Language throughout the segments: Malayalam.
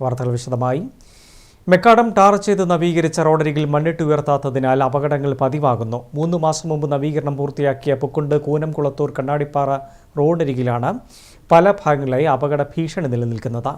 വാർത്തകൾ വിശദമായി. മെക്കാഡം ടാർ ചെയ്ത് നവീകരിച്ച റോഡരികിൽ മണ്ണിട്ട് ഉയർത്താത്തതിനാൽ അപകടങ്ങൾ പതിവാകുന്നു. മൂന്ന് മാസം മുമ്പ് നവീകരണം പൂർത്തിയാക്കിയ പുക്കുണ്ട് കൂനംകുളത്തൂർ കണ്ണാടിപ്പാറ റോഡരികിലാണ് പല ഭാഗങ്ങളിലായി അപകട ഭീഷണി നിലനിൽക്കുന്നത്.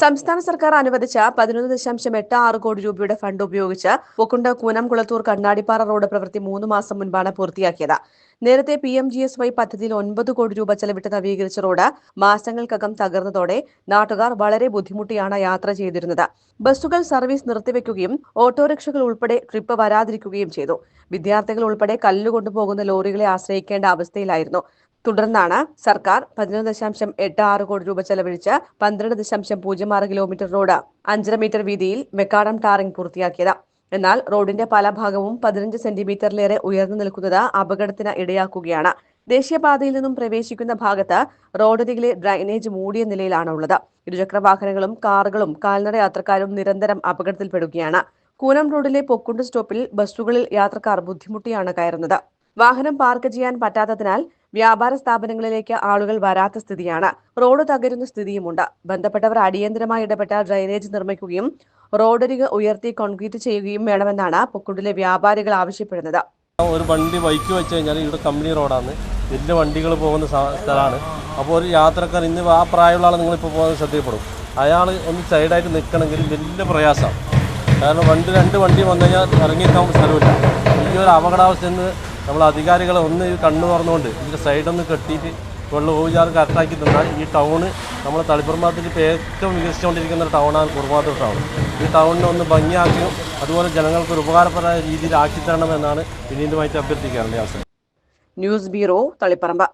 സംസ്ഥാന സർക്കാർ അനുവദിച്ച പതിനൊന്ന് ദശാംശം എട്ട് ആറ് കോടി രൂപയുടെ ഫണ്ട് ഉപയോഗിച്ച് പൊക്കുണ്ട് കൂനംകുളത്തൂർ കണ്ണാടിപ്പാറ റോഡ് പ്രവൃത്തി മൂന്ന് മാസം മുൻപാണ് പൂർത്തിയാക്കിയത്. നേരത്തെ P M G S Y പദ്ധതിയിൽ ഒൻപത് കോടി രൂപ ചെലവിട്ട് നവീകരിച്ച റോഡ് മാസങ്ങൾക്കകം തകർന്നതോടെ നാട്ടുകാർ വളരെ ബുദ്ധിമുട്ടിയാണ് യാത്ര ചെയ്തിരുന്നത്. ബസ്സുകൾ സർവീസ് നിർത്തിവെക്കുകയും ഓട്ടോറിക്ഷകൾ ഉൾപ്പെടെ ട്രിപ്പ് വരാതിരിക്കുകയും ചെയ്തു. വിദ്യാർത്ഥികൾ ഉൾപ്പെടെ കല്ലുകൊണ്ടുപോകുന്ന ലോറികളെ ആശ്രയിക്കേണ്ട അവസ്ഥയിലായിരുന്നു. തുടർന്നാണ് സർക്കാർ പതിനൊന്ന് ദശാംശം എട്ട് ആറ് കോടി രൂപ ചെലവഴിച്ച് പന്ത്രണ്ട് ദശാംശം പൂജ്യം ആറ് കിലോമീറ്റർ റോഡ് അഞ്ചര മീറ്റർ വീതിയിൽ മെക്കാഡം ടാറിംഗ് പൂർത്തിയാക്കിയത്. എന്നാൽ റോഡിന്റെ പല ഭാഗവും പതിനഞ്ച് സെന്റിമീറ്ററിലേറെ ഉയർന്നു നിൽക്കുന്നത് അപകടത്തിന് ഇടയാക്കുകയാണ്. ദേശീയപാതയിൽ നിന്നും പ്രവേശിക്കുന്ന ഭാഗത്ത് റോഡരികിലെ ഡ്രൈനേജ് മൂടിയ നിലയിലാണ് ഉള്ളത്. ഇരുചക്ര വാഹനങ്ങളും കാറുകളും കാൽനട യാത്രക്കാരും നിരന്തരം അപകടത്തിൽപ്പെടുകയാണ്. കൂനം റോഡിലെ പൊക്കുണ്ട് സ്റ്റോപ്പിൽ ബസ്സുകളിൽ യാത്രക്കാർ ബുദ്ധിമുട്ടിയാണ് കയറുന്നത്. വാഹനം പാർക്ക് ചെയ്യാൻ പറ്റാത്തതിനാൽ വ്യാപാര സ്ഥാപനങ്ങളിലേക്ക് ആളുകൾ വരാത്ത സ്ഥിതിയാണ്. റോഡ് തകരുന്ന സ്ഥിതിയുമുണ്ട്. ബന്ധപ്പെട്ടവർ അടിയന്തരമായി ഇടപെട്ട ഡ്രൈനേജ് നിർമ്മിക്കുകയും റോഡരിക ഉയർത്തി കോൺക്രീറ്റ് ചെയ്യുകയും വേണമെന്നാണ് പൊക്കുണ്ടിലെ വ്യാപാരികൾ ആവശ്യപ്പെടുന്നത്. ഒരു വണ്ടി ബൈക്ക് വെച്ച് കഴിഞ്ഞാൽ ഇവിടെ കമ്പനി റോഡാണ്. വലിയ വണ്ടികൾ പോകുന്ന സ്ഥ- സ്ഥലമാണ്. അപ്പോൾ ഒരു യാത്രക്കാർ ഇന്ന് ആ പ്രായമുള്ള ആൾ നിങ്ങളിപ്പോൾ പോകുന്നത് ശ്രദ്ധയപ്പെടും അയാൾ ഒന്ന് സൈഡായിട്ട് നിൽക്കണമെങ്കിൽ വലിയ പ്രയാസമാണ് കാരണം വണ്ടി രണ്ട് വണ്ടി വന്നു കഴിഞ്ഞാൽ ഇറങ്ങിക്കാൻ സ്ഥലമില്ല. ഈ ഒരു അപകടാവസ്ഥയിൽ നിന്ന് നമ്മൾ അധികാരികളെ ഒന്ന് കണ്ണു തുറന്നുകൊണ്ട് ഇതിന്റെ സൈഡൊന്ന് കെട്ടിയിട്ട് വെള്ളം ഊജാർ കറക്റ്റാക്കി തന്നാൽ ഈ ടൗണ് നമ്മൾ തളിപ്പുറമാത്തിൽ ഇപ്പോൾ ഏറ്റവും വികസിച്ചുകൊണ്ടിരിക്കുന്ന ടൗണാണ് കുറുമാത്തൂർ ടൗൺ ഈ ടൗണിനെ ഒന്ന് ഭംഗിയാക്കിയും അതുപോലെ ജനങ്ങൾക്ക് ഒരു ഉപകാരപ്രദമായ രീതിയിൽ ആക്കി തരണമെന്നാണ് വിനീതമായിട്ട് അഭ്യർത്ഥിക്കാറുണ്ട് ന്യൂസ് ബ്യൂറോ തളിപ്പറമ്പ്.